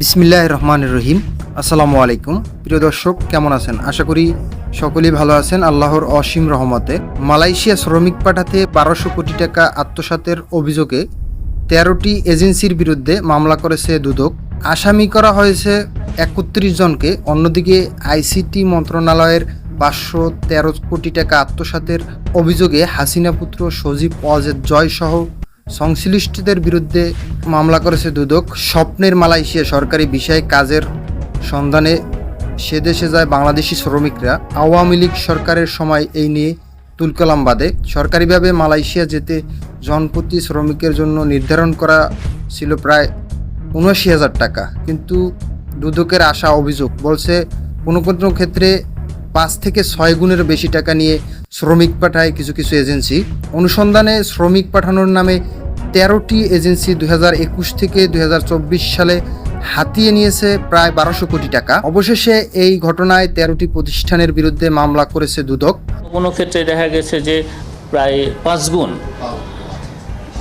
বিসমিল্লাহ রহমান রহিম। আসসালামু আলাইকুম। প্রিয় দর্শক, কেমন আছেন? আশা করি সকলেই ভালো আছেন। আল্লাহর অসীম রহমতে মালয়েশিয়া শ্রমিক পাঠাতে বারোশো কোটি টাকা আত্মসাতের অভিযোগে তেরোটি এজেন্সির বিরুদ্ধে মামলা করেছে দুদক। আসামি করা হয়েছে একত্রিশ জনকে। অন্যদিকে আইসিটি মন্ত্রণালয়ের পাঁচশো তেরো কোটি টাকা আত্মসাতের অভিযোগে হাসিনা পুত্র সজীব অজেদ জয় সহ সংশ্লিষ্টদের বিরুদ্ধে মামলা করেছে দুদক। স্বপ্নের মালয়েশিয়া সরকারি বিষয়ে কাজের সন্ধানে সে দেশে যায় বাংলাদেশি শ্রমিকরা। আওয়ামী লীগ সরকারের সময় এই নিয়ে তুলকালাম বাদে। সরকারিভাবে মালয়েশিয়া যেতে জনপ্রতি শ্রমিকের জন্য নির্ধারণ করা ছিল প্রায় উনআশি হাজার টাকা। কিন্তু দুদকের আশা অভিযোগ বলছে, কোনো কোনো ক্ষেত্রে পাঁচ থেকে ছয় গুণের বেশি টাকা নিয়ে শ্রমিক পাঠায় কিছু কিছু এজেন্সি। অনুসন্ধানে শ্রমিক পাঠানোর নামে তেরোটি এজেন্সি একুশ থেকে দু হাজার চব্বিশ সালে হাতিয়ে নিয়েছে প্রায় বারোশো কোটি টাকা। অবশেষে এই ঘটনায় তেরোটি প্রতিষ্ঠানের বিরুদ্ধে মামলা করেছে দুদক। কোনো ক্ষেত্রে দেখা গেছে যে প্রায় পাঁচ গুণ।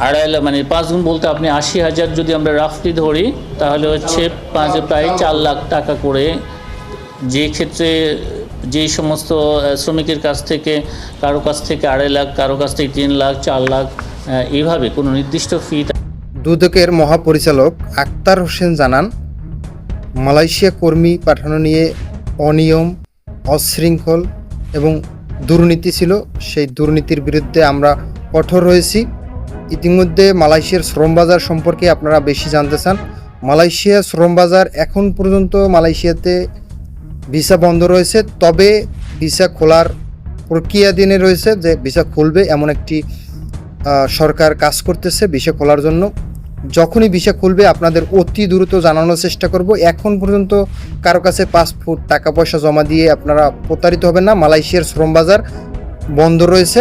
আড়াই মানে পাঁচ গুণ বলতে আপনি আশি হাজার যদি আমরা রাফলি ধরি, তাহলে হচ্ছে পাঁচ প্রায় চার লাখ টাকা করে যে ক্ষেত্রে যেই সমস্ত শ্রমিকের কাছ থেকে, কারও কাছ থেকে আড়াই লাখ, কারও কাছ থেকে তিন লাখ, চার লাখ এইভাবে কোনো নির্দিষ্ট ফি দুদকের মহাপরিচালক আক্তার হোসেন জানান, মালয়েশিয়া কর্মী পাঠানো নিয়ে অনিয়ম, অশৃঙ্খল এবং দুর্নীতি ছিল। সেই দুর্নীতির বিরুদ্ধে আমরা কঠোর হয়েছি। ইতিমধ্যে মালয়েশিয়ার শ্রম বাজার সম্পর্কে আপনারা বেশি জানতে চান। মালয়েশিয়া শ্রম বাজার এখন পর্যন্ত মালয়েশিয়াতে ভিসা বন্ধ রয়েছে, তবে ভিসা খোলার প্রক্রিয়াধীনে রয়েছে যে ভিসা খুলবে এমন একটি সরকার কাজ করতেছে ভিসা খোলার জন্য। যখনই ভিসা খুলবে আপনাদের অতি দ্রুত জানানোর চেষ্টা করব। এখন পর্যন্ত কারও কাছে পাসপোর্ট টাকা পয়সা জমা দিয়ে আপনারা প্রতারিত হবেন না। মালয়েশিয়ার শ্রম বাজার বন্ধ রয়েছে।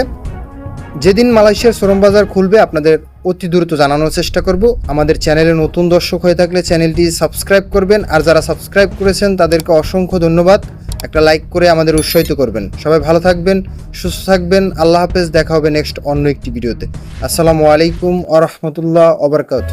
যেদিন মালয়েশিয়ার শ্রম বাজার খুলবে আপনাদের অতি দ্রুত জানানোর চেষ্টা করব। আমাদের চ্যানেলে নতুন দর্শক হয়ে থাকলে চ্যানেলটি সাবস্ক্রাইব করবেন, আর যারা সাবস্ক্রাইব করেছেন তাদেরকে অসংখ্য ধন্যবাদ। একটা লাইক করে আমাদের উৎসাহিত করবেন। সবাই ভালো থাকবেন, সুস্থ থাকবেন। আল্লাহ হাফেজ, দেখা হবে নেক্সট অন্য একটি ভিডিওতে। আসসালামু আলাইকুম আ রহমতুল্লাহ ওবরকাত